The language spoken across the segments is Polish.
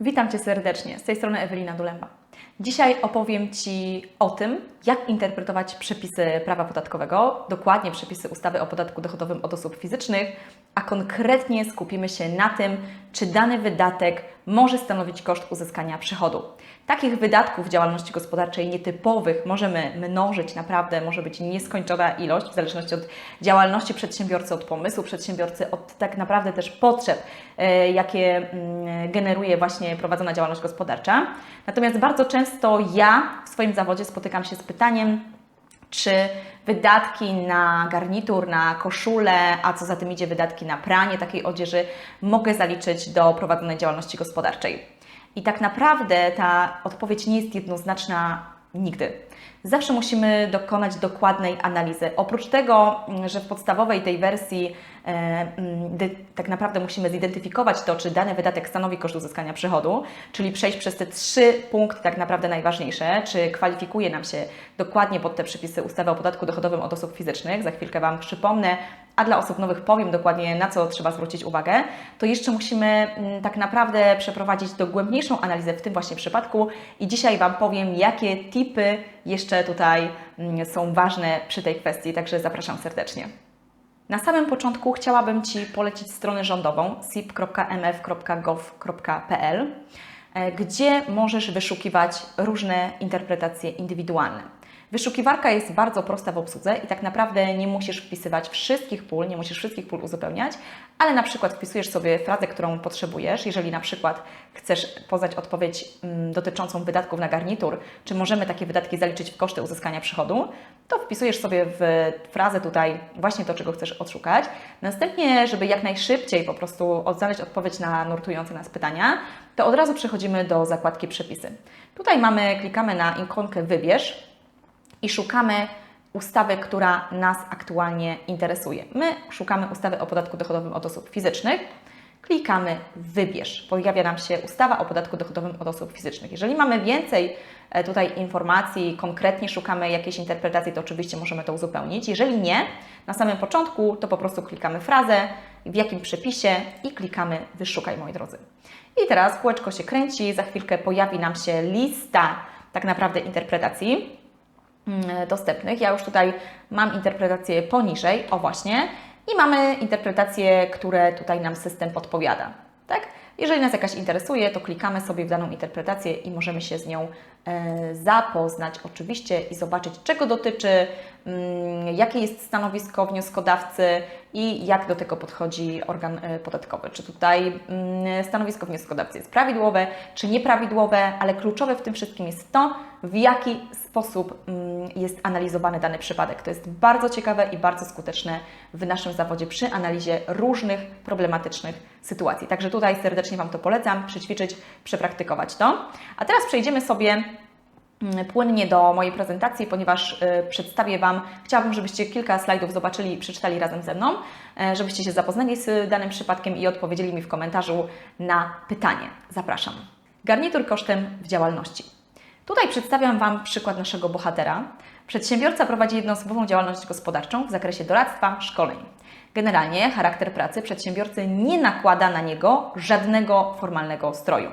Witam Cię serdecznie. Z tej strony Ewelina Dulemba. Dzisiaj opowiem Ci o tym, jak interpretować przepisy prawa podatkowego, dokładnie przepisy ustawy o podatku dochodowym od osób fizycznych, a konkretnie skupimy się na tym, czy dany wydatek może stanowić koszt uzyskania przychodu. Takich wydatków działalności gospodarczej nietypowych możemy mnożyć naprawdę, może być nieskończona ilość, w zależności od działalności przedsiębiorcy, od pomysłu przedsiębiorcy, od tak naprawdę też potrzeb, e, jakie mm, generuje właśnie prowadzona działalność gospodarcza. Natomiast bardzo często ja w swoim zawodzie spotykam się z pytaniem, czy wydatki na garnitur, na koszulę, a co za tym idzie wydatki na pranie takiej odzieży, mogę zaliczyć do prowadzonej działalności gospodarczej. I tak naprawdę ta odpowiedź nie jest jednoznaczna nigdy. Zawsze musimy dokonać dokładnej analizy. Oprócz tego, że w podstawowej tej wersji e, mm, tak naprawdę musimy zidentyfikować to, czy dany wydatek stanowi koszt uzyskania przychodu, czyli przejść przez te trzy punkty tak naprawdę najważniejsze, czy kwalifikuje nam się dokładnie pod te przepisy ustawy o podatku dochodowym od osób fizycznych. Za chwilkę Wam przypomnę, a dla osób nowych powiem dokładnie, na co trzeba zwrócić uwagę, to jeszcze musimy mm, tak naprawdę przeprowadzić dogłębniejszą analizę w tym właśnie przypadku i dzisiaj Wam powiem, jakie tipy jeszcze tutaj mm, są ważne przy tej kwestii, także zapraszam serdecznie. Na samym początku chciałabym Ci polecić stronę rządową sip.mf.gov.pl, e, gdzie możesz wyszukiwać różne interpretacje indywidualne. Wyszukiwarka jest bardzo prosta w obsłudze i tak naprawdę nie musisz wpisywać wszystkich pól, nie musisz wszystkich pól uzupełniać, ale na przykład wpisujesz sobie frazę, którą potrzebujesz. Jeżeli na przykład chcesz poznać odpowiedź mm, dotyczącą wydatków na garnitur, czy możemy takie wydatki zaliczyć w koszty uzyskania przychodu, to wpisujesz sobie w frazę tutaj właśnie to, czego chcesz odszukać. Następnie, żeby jak najszybciej po prostu odnaleźć odpowiedź na nurtujące nas pytania, to od razu przechodzimy do zakładki przepisy. Tutaj mamy, klikamy na ikonkę wybierz i szukamy ustawy, która nas aktualnie interesuje. My szukamy ustawy o podatku dochodowym od osób fizycznych. Klikamy wybierz. Pojawia nam się ustawa o podatku dochodowym od osób fizycznych. Jeżeli mamy więcej e, tutaj informacji, konkretnie szukamy jakiejś interpretacji, to oczywiście możemy to uzupełnić. Jeżeli nie, na samym początku to po prostu klikamy frazę, w jakim przepisie i klikamy wyszukaj, moi drodzy. I teraz kółeczko się kręci, za chwilkę pojawi nam się lista tak naprawdę interpretacji. Mm, dostępnych. Ja już tutaj mam interpretację poniżej, o właśnie, i mamy interpretacje, które tutaj nam system podpowiada. Tak? Jeżeli nas jakaś interesuje, to klikamy sobie w daną interpretację i możemy się z nią e, zapoznać oczywiście i zobaczyć, czego dotyczy, mm, jakie jest stanowisko wnioskodawcy i jak do tego podchodzi organ e, podatkowy. Czy tutaj mm, stanowisko wnioskodawcy jest prawidłowe, czy nieprawidłowe, ale kluczowe w tym wszystkim jest to, w jaki sposób mm, jest analizowany dany przypadek. To jest bardzo ciekawe i bardzo skuteczne w naszym zawodzie przy analizie różnych problematycznych sytuacji. Także tutaj serdecznie Wam to polecam, przećwiczyć, przepraktykować to. A teraz przejdziemy sobie mm, płynnie do mojej prezentacji, ponieważ y, przedstawię Wam, chciałabym, żebyście kilka slajdów zobaczyli i przeczytali razem ze mną, y, żebyście się zapoznali z danym przypadkiem i odpowiedzieli mi w komentarzu na pytanie. Zapraszam. Garnitur kosztem w działalności. Tutaj przedstawiam Wam przykład naszego bohatera. Przedsiębiorca prowadzi jednoosobową działalność gospodarczą w zakresie doradztwa, szkoleń. Generalnie charakter pracy przedsiębiorcy nie nakłada na niego żadnego formalnego stroju.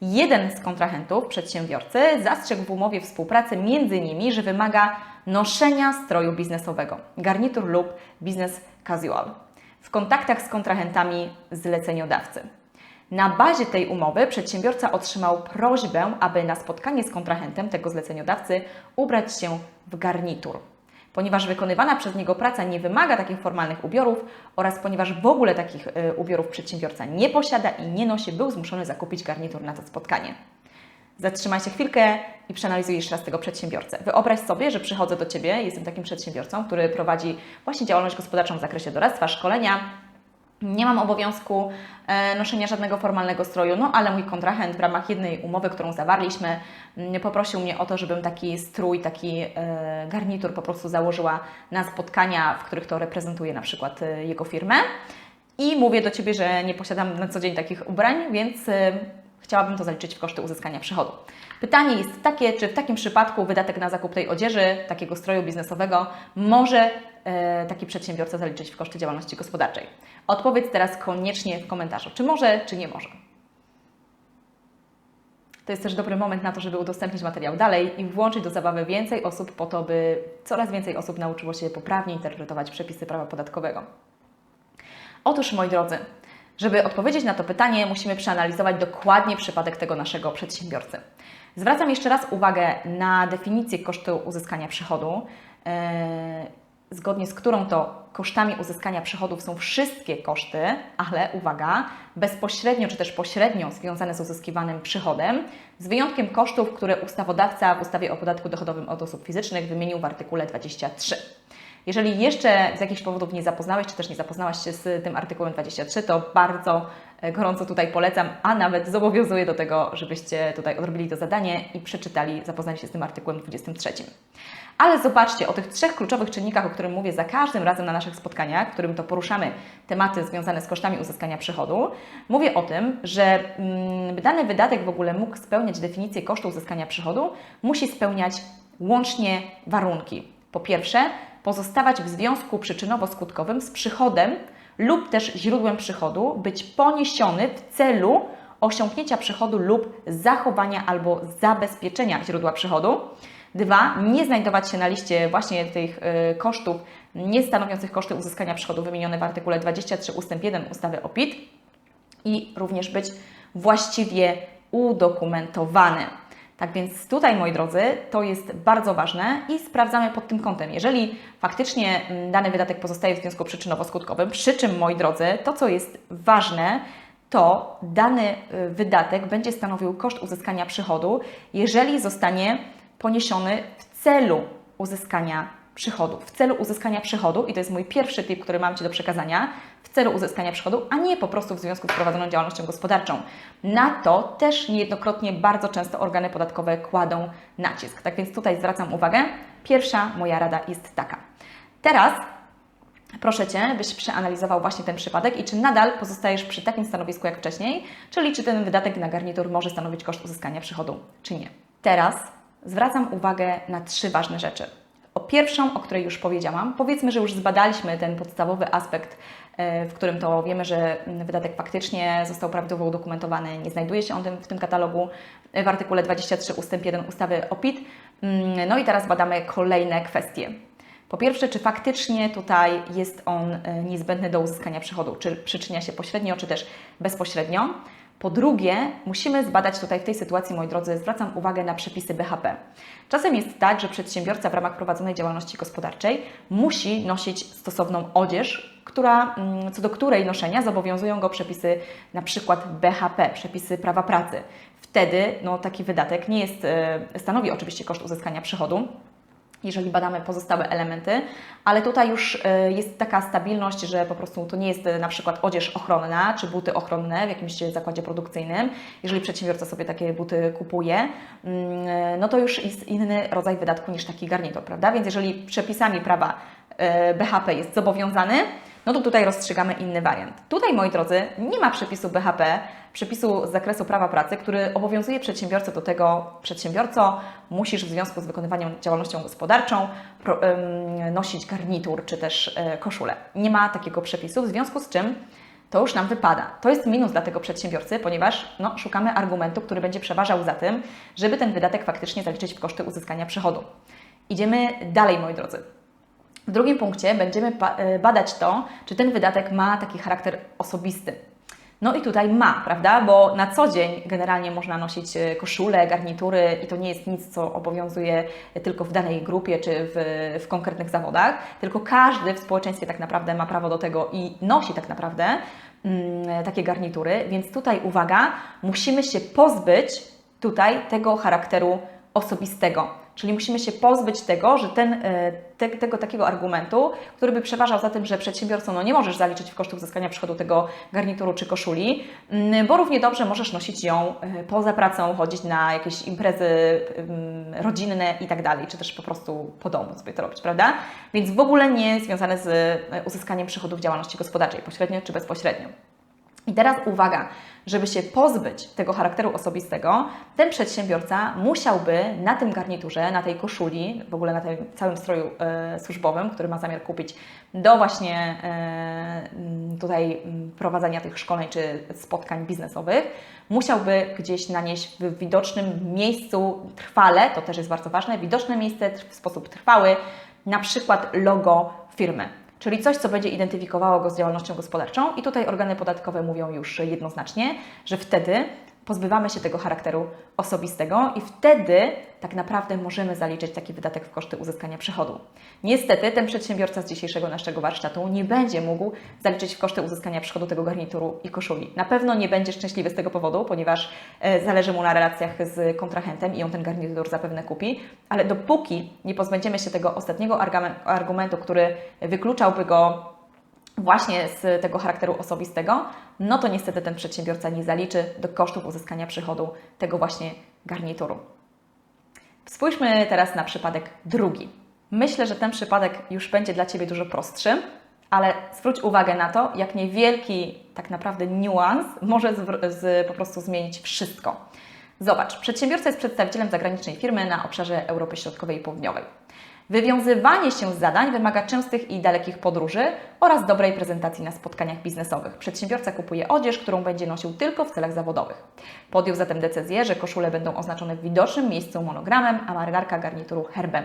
Jeden z kontrahentów przedsiębiorcy zastrzegł w umowie współpracy między nimi, że wymaga noszenia stroju biznesowego, garnitur lub biznes casual, w kontaktach z kontrahentami zleceniodawcy. Na bazie tej umowy przedsiębiorca otrzymał prośbę, aby na spotkanie z kontrahentem tego zleceniodawcy ubrać się w garnitur. Ponieważ wykonywana przez niego praca nie wymaga takich formalnych ubiorów oraz ponieważ w ogóle takich y, ubiorów przedsiębiorca nie posiada i nie nosi, był zmuszony zakupić garnitur na to spotkanie. Zatrzymaj się chwilkę i przeanalizuj jeszcze raz tego przedsiębiorcę. Wyobraź sobie, że przychodzę do Ciebie, jestem takim przedsiębiorcą, który prowadzi właśnie działalność gospodarczą w zakresie doradztwa, szkolenia, nie mam obowiązku e, noszenia żadnego formalnego stroju, no ale mój kontrahent w ramach jednej umowy, którą zawarliśmy, mm, poprosił mnie o to, żebym taki strój, taki e, garnitur po prostu założyła na spotkania, w których to reprezentuje na przykład e, jego firmę. I mówię do Ciebie, że nie posiadam na co dzień takich ubrań, więc chciałabym to zaliczyć w koszty uzyskania przychodu. Pytanie jest takie, czy w takim przypadku wydatek na zakup tej odzieży, takiego stroju biznesowego, może taki przedsiębiorca zaliczyć w koszty działalności gospodarczej? Odpowiedz teraz koniecznie w komentarzu, czy może, czy nie może. to jest też dobry moment na to, żeby udostępnić materiał dalej i włączyć do zabawy więcej osób po to, by coraz więcej osób nauczyło się poprawnie interpretować przepisy prawa podatkowego. Otóż, moi drodzy, żeby odpowiedzieć na to pytanie, musimy przeanalizować dokładnie przypadek tego naszego przedsiębiorcy. Zwracam jeszcze raz uwagę na definicję kosztu uzyskania przychodu, yy, zgodnie z którą to kosztami uzyskania przychodów są wszystkie koszty, ale uwaga, bezpośrednio czy też pośrednio związane z uzyskiwanym przychodem, z wyjątkiem kosztów, które ustawodawca w ustawie o podatku dochodowym od osób fizycznych wymienił w artykule 23. Jeżeli jeszcze z jakichś powodów nie zapoznałeś, czy też nie zapoznałaś się z tym artykułem 23, to bardzo gorąco tutaj polecam, a nawet zobowiązuję do tego, żebyście tutaj odrobili to zadanie i przeczytali, zapoznali się z tym artykułem 23. Ale zobaczcie, o tych trzech kluczowych czynnikach, o którym mówię za każdym razem na naszych spotkaniach, w którym to poruszamy tematy związane z kosztami uzyskania przychodu, mówię o tym, że mm, dany wydatek w ogóle mógł spełniać definicję kosztu uzyskania przychodu, musi spełniać łącznie warunki. Po pierwsze, pozostawać w związku przyczynowo-skutkowym z przychodem lub też źródłem przychodu, być poniesiony w celu osiągnięcia przychodu lub zachowania albo zabezpieczenia źródła przychodu. Dwa, nie znajdować się na liście właśnie tych y, kosztów nie stanowiących koszty uzyskania przychodu wymienione w artykule 23 ust. 1 ustawy o PIT i również być właściwie udokumentowany. Tak więc tutaj, moi drodzy, to jest bardzo ważne i sprawdzamy pod tym kątem. Jeżeli faktycznie mm, dany wydatek pozostaje w związku przyczynowo-skutkowym, przy czym, moi drodzy, to co jest ważne, to dany y, wydatek będzie stanowił koszt uzyskania przychodu, jeżeli zostanie poniesiony w celu uzyskania przychodu. W celu uzyskania przychodu, i to jest mój pierwszy tip, który mam Ci do przekazania, w celu uzyskania przychodu, a nie po prostu w związku z prowadzoną działalnością gospodarczą. Na to też niejednokrotnie bardzo często organy podatkowe kładą nacisk. Tak więc tutaj zwracam uwagę. Pierwsza moja rada jest taka. Teraz proszę Cię, byś przeanalizował właśnie ten przypadek i czy nadal pozostajesz przy takim stanowisku jak wcześniej, czyli czy ten wydatek na garnitur może stanowić koszt uzyskania przychodu, czy nie. Teraz zwracam uwagę na trzy ważne rzeczy. Pierwszą, o której już powiedziałam, powiedzmy, że już zbadaliśmy ten podstawowy aspekt, e, w którym to wiemy, że wydatek faktycznie został prawidłowo udokumentowany, nie znajduje się on w tym katalogu w artykule 23 ust. 1 ustawy o PIT. Mm, no i teraz badamy kolejne kwestie. Po pierwsze, czy faktycznie tutaj jest on e, niezbędny do uzyskania przychodu, czy przyczynia się pośrednio, czy też bezpośrednio. Po drugie, musimy zbadać tutaj w tej sytuacji, moi drodzy, zwracam uwagę na przepisy BHP. Czasem jest tak, że przedsiębiorca w ramach prowadzonej działalności gospodarczej musi nosić stosowną odzież, która, mm, co do której noszenia zobowiązują go przepisy na przykład BHP, przepisy prawa pracy. Wtedy no, taki wydatek nie jest, e, stanowi oczywiście koszt uzyskania przychodu, jeżeli badamy pozostałe elementy, ale tutaj już e, jest taka stabilność, że po prostu to nie jest e, na przykład odzież ochronna czy buty ochronne w jakimś zakładzie produkcyjnym. Jeżeli przedsiębiorca sobie takie buty kupuje, mm, no to już jest inny rodzaj wydatku niż taki garnitur, prawda? Więc jeżeli przepisami prawa BHP jest zobowiązany, no to tutaj rozstrzygamy inny wariant. Tutaj, moi drodzy, nie ma przepisu BHP, przepisu z zakresu prawa pracy, który obowiązuje przedsiębiorcę do tego, przedsiębiorco, musisz w związku z wykonywaniem działalnością gospodarczą nosić garnitur czy też y, koszulę. Nie ma takiego przepisu, w związku z czym to już nam wypada. To jest minus dla tego przedsiębiorcy, ponieważ no, szukamy argumentu, który będzie przeważał za tym, żeby ten wydatek faktycznie zaliczyć w koszty uzyskania przychodu. Idziemy dalej, moi drodzy. W drugim punkcie będziemy e, badać to, czy ten wydatek ma taki charakter osobisty. No i tutaj ma, prawda? Bo na co dzień generalnie można nosić e, koszule, garnitury i to nie jest nic, co obowiązuje tylko w danej grupie czy w, w konkretnych zawodach, tylko każdy w społeczeństwie tak naprawdę ma prawo do tego i nosi tak naprawdę mm, takie garnitury. Więc tutaj uwaga, musimy się pozbyć tutaj tego charakteru osobistego. Czyli musimy się pozbyć tego, że ten, e, te, tego takiego argumentu, który by przeważał za tym, że przedsiębiorcą no nie możesz zaliczyć w kosztów uzyskania przychodu tego garnituru czy koszuli, mm, bo równie dobrze możesz nosić ją e, poza pracą, chodzić na jakieś imprezy mm, rodzinne i tak dalej, czy też po prostu po domu sobie to robić, prawda? Więc w ogóle nie związane z e, uzyskaniem przychodów działalności gospodarczej, pośrednio czy bezpośrednio. I teraz uwaga, żeby się pozbyć tego charakteru osobistego, ten przedsiębiorca musiałby na tym garniturze, na tej koszuli, w ogóle na tym całym stroju e, służbowym, który ma zamiar kupić do właśnie e, tutaj prowadzenia tych szkoleń czy spotkań biznesowych, musiałby gdzieś nanieść w widocznym miejscu trwale, to też jest bardzo ważne, widoczne miejsce w sposób trwały, na przykład logo firmy czyli coś, co będzie identyfikowało go z działalnością gospodarczą. I tutaj organy podatkowe mówią już jednoznacznie, że wtedy pozbywamy się tego charakteru osobistego i wtedy tak naprawdę możemy zaliczyć taki wydatek w koszty uzyskania przychodu. Niestety ten przedsiębiorca z dzisiejszego naszego warsztatu nie będzie mógł zaliczyć w koszty uzyskania przychodu tego garnituru i koszuli. Na pewno nie będzie szczęśliwy z tego powodu, ponieważ e, zależy mu na relacjach z kontrahentem i on ten garnitur zapewne kupi, ale dopóki nie pozbędziemy się tego ostatniego argumentu, który wykluczałby go właśnie z tego charakteru osobistego, no to niestety ten przedsiębiorca nie zaliczy do kosztów uzyskania przychodu tego właśnie garnituru. Spójrzmy teraz na przypadek drugi. Myślę, że ten przypadek już będzie dla Ciebie dużo prostszy, ale zwróć uwagę na to, jak niewielki tak naprawdę niuans może zwr- z, po prostu zmienić wszystko. Zobacz, przedsiębiorca jest przedstawicielem zagranicznej firmy na obszarze Europy Środkowej i Południowej. Wywiązywanie się z zadań wymaga częstych i dalekich podróży oraz dobrej prezentacji na spotkaniach biznesowych. Przedsiębiorca kupuje odzież, którą będzie nosił tylko w celach zawodowych. Podjął zatem decyzję, że koszule będą oznaczone w widocznym miejscu monogramem, a marynarka garnituru herbem.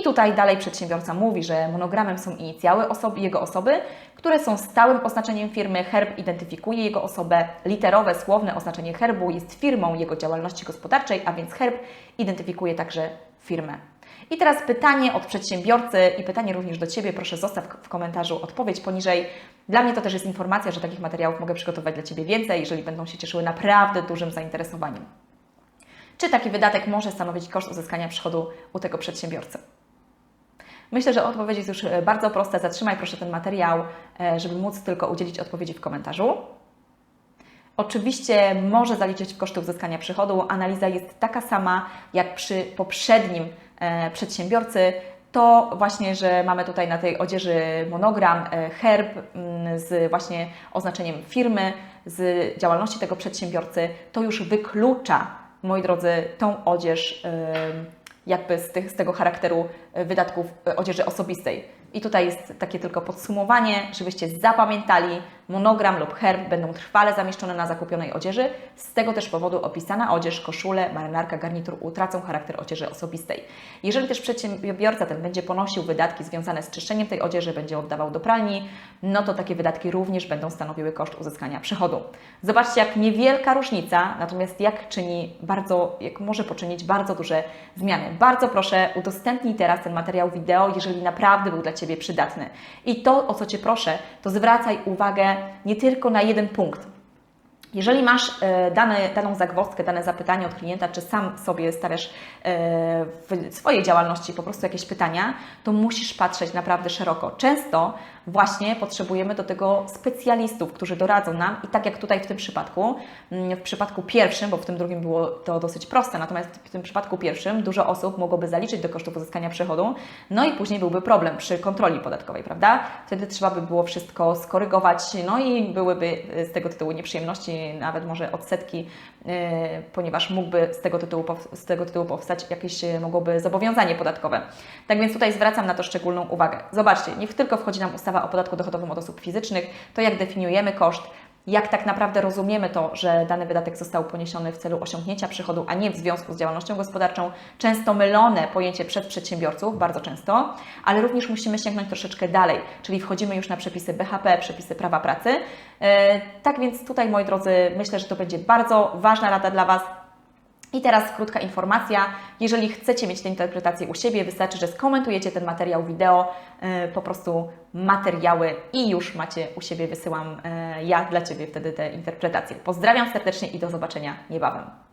I tutaj dalej przedsiębiorca mówi, że monogramem są inicjały osoby, jego osoby, które są stałym oznaczeniem firmy. Herb identyfikuje jego osobę. Literowe, słowne oznaczenie herbu jest firmą jego działalności gospodarczej, a więc herb identyfikuje także firmę. I teraz pytanie od przedsiębiorcy i pytanie również do Ciebie. Proszę zostaw w komentarzu odpowiedź poniżej. Dla mnie to też jest informacja, że takich materiałów mogę przygotować dla Ciebie więcej, jeżeli będą się cieszyły naprawdę dużym zainteresowaniem. Czy taki wydatek może stanowić koszt uzyskania przychodu u tego przedsiębiorcy? Myślę, że odpowiedź jest już e, bardzo prosta. Zatrzymaj proszę ten materiał, e, żeby móc tylko udzielić odpowiedzi w komentarzu. Oczywiście może zaliczyć w koszty uzyskania przychodu. Analiza jest taka sama jak przy poprzednim przedsiębiorcy. To właśnie, że mamy tutaj na tej odzieży monogram, e, herb mm, z właśnie oznaczeniem firmy, z działalności tego przedsiębiorcy, to już wyklucza, moi drodzy, tą odzież e, jakby z, tych, z tego charakteru e, wydatków e, odzieży osobistej. I tutaj jest takie tylko podsumowanie, żebyście zapamiętali, monogram lub herb będą trwale zamieszczone na zakupionej odzieży. Z tego też powodu opisana odzież, koszule, marynarka, garnitur utracą charakter odzieży osobistej. Jeżeli też przedsiębiorca ten będzie ponosił wydatki związane z czyszczeniem tej odzieży, będzie oddawał do pralni, no to takie wydatki również będą stanowiły koszt uzyskania przychodu. Zobaczcie, jak niewielka różnica, natomiast jak czyni bardzo, jak może poczynić bardzo duże zmiany. Bardzo proszę, udostępnij teraz ten materiał wideo, jeżeli naprawdę był dla Ciebie przydatny. I to, o co Cię proszę, to zwracaj uwagę nie tylko na jeden punkt. Jeżeli masz e, dane, daną zagwozdkę, dane zapytanie od klienta, czy sam sobie stawiasz e, w swojej działalności po prostu jakieś pytania, to musisz patrzeć naprawdę szeroko. Często właśnie potrzebujemy do tego specjalistów, którzy doradzą nam i tak jak tutaj w tym przypadku, mm, w przypadku pierwszym, bo w tym drugim było to dosyć proste, natomiast w tym przypadku pierwszym dużo osób mogłoby zaliczyć do kosztów uzyskania przychodu, no i później byłby problem przy kontroli podatkowej, prawda? Wtedy trzeba by było wszystko skorygować, no i byłyby z tego tytułu nieprzyjemności, nawet może odsetki, yy, ponieważ mógłby z tego, tytułu, z tego tytułu powstać jakieś yy, mogłoby zobowiązanie podatkowe. Tak więc tutaj zwracam na to szczególną uwagę. Zobaczcie, nie tylko wchodzi nam ustawa o podatku dochodowym od osób fizycznych, to jak definiujemy koszt, jak tak naprawdę rozumiemy to, że dany wydatek został poniesiony w celu osiągnięcia przychodu, a nie w związku z działalnością gospodarczą. Często mylone pojęcie przez przedsiębiorców, bardzo często, ale również musimy sięgnąć troszeczkę dalej, czyli wchodzimy już na przepisy BHP, przepisy prawa pracy. E, Tak więc tutaj, moi drodzy, myślę, że to będzie bardzo ważna rada dla Was. I teraz krótka informacja. Jeżeli chcecie mieć tę interpretację u siebie, wystarczy, że skomentujecie ten materiał wideo, e, po prostu materiały i już macie u siebie, wysyłam e, ja dla Ciebie wtedy te interpretacje. Pozdrawiam serdecznie i do zobaczenia niebawem.